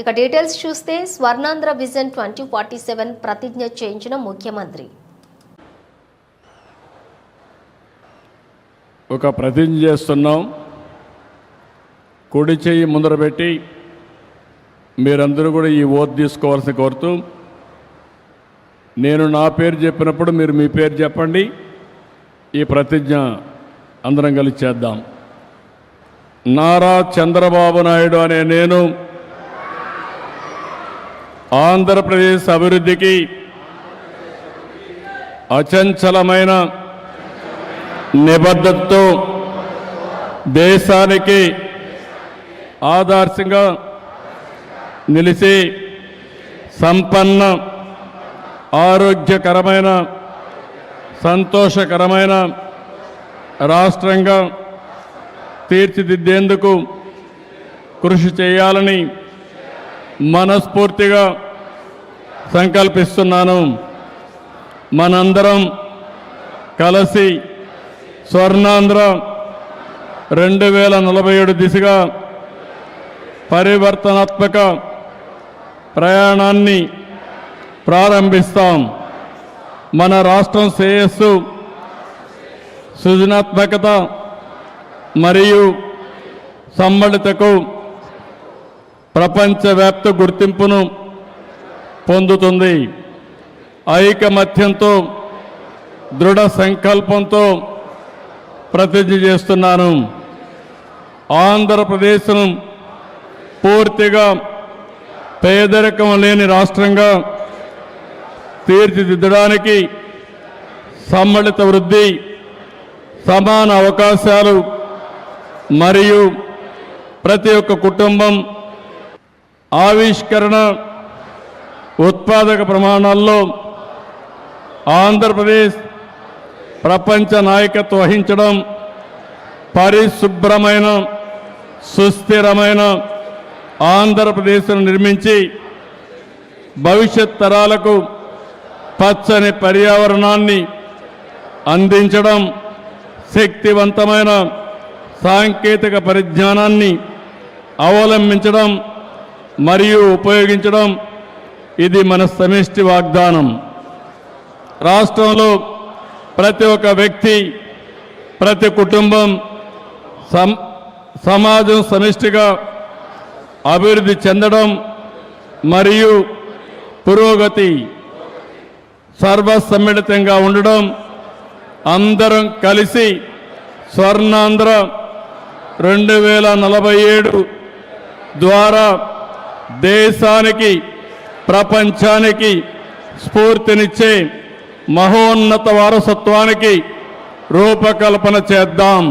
ఇక డీటెయిల్స్ చూస్తే Swarnandhra vision twenty forty seven ప్రతిజ్ఞ చేయించిన ముఖ్యమంత్రి. ఒక ప్రతిజ్ఞ చేస్తున్నాం. కుడి చేయి ముందర పెట్టి మీరందరూ కూడా ఈ ఓటు తీసుకోవాల్సి కోరుతూ నేను నా పేరు చెప్పినప్పుడు మీరు మీ పేరు చెప్పండి. ఈ ప్రతిజ్ఞ అందరం కలిసి చేద్దాం. నారా చంద్రబాబు నాయుడు అనే నేను ఆంధ్రప్రదేశ్ అభివృద్ధికి అచంచలమైన నిబద్ధతతో దేశానికి ఆదర్శంగా నిలిచి సంపన్న ఆరోగ్యకరమైన సంతోషకరమైన రాష్ట్రంగా తీర్చిదిద్దేందుకు కృషి చేయాలని మనస్ఫూర్తిగా సంకల్పిస్తున్నాను. మనందరం కలిసి స్వర్ణాంధ్ర రెండు వేల నలభై ఏడు దిశగా పరివర్తనాత్మక ప్రయాణాన్ని ప్రారంభిస్తాం. మన రాష్ట్రం శ్రేయస్సు సృజనాత్మకత మరియు సమ్మళితకు ప్రపంచవ్యాప్త గుర్తింపును పొందుతుంది. ఐకమత్యంతో దృఢ సంకల్పంతో ప్రతిజ్ఞ చేస్తున్నాను. ఆంధ్రప్రదేశ్ను పూర్తిగా పేదరికం లేని రాష్ట్రంగా తీర్చిదిద్దడానికి సమ్మళిత వృద్ధి సమాన అవకాశాలు మరియు ప్రతి ఒక్క కుటుంబం ఆవిష్కరణ ఉత్పాదక ప్రమాణాల్లో ఆంధ్రప్రదేశ్ ప్రపంచ నాయకత్వం వహించడం పరిశుభ్రమైన సుస్థిరమైన ఆంధ్రప్రదేశ్ను నిర్మించి భవిష్యత్ తరాలకు పచ్చని పర్యావరణాన్ని అందించడం శక్తివంతమైన సాంకేతిక పరిజ్ఞానాన్ని అవలంబించడం మరియు ఉపయోగించడం ఇది మన సమిష్టి వాగ్దానం. రాష్ట్రంలో ప్రతి ఒక్క వ్యక్తి ప్రతి కుటుంబం సమాజం సమిష్టిగా అభివృద్ధి చెందడం మరియు పురోగతి సర్వసమ్మిళితంగా ఉండడం అందరం కలిసి స్వర్ణాంధ్ర రెండు వేల నలభై ఏడు ద్వారా దేశానికి ప్రపంచానికి స్ఫూర్తినిచ్చే మహోన్నత వారసత్వానికి రూపకల్పన చేద్దాం.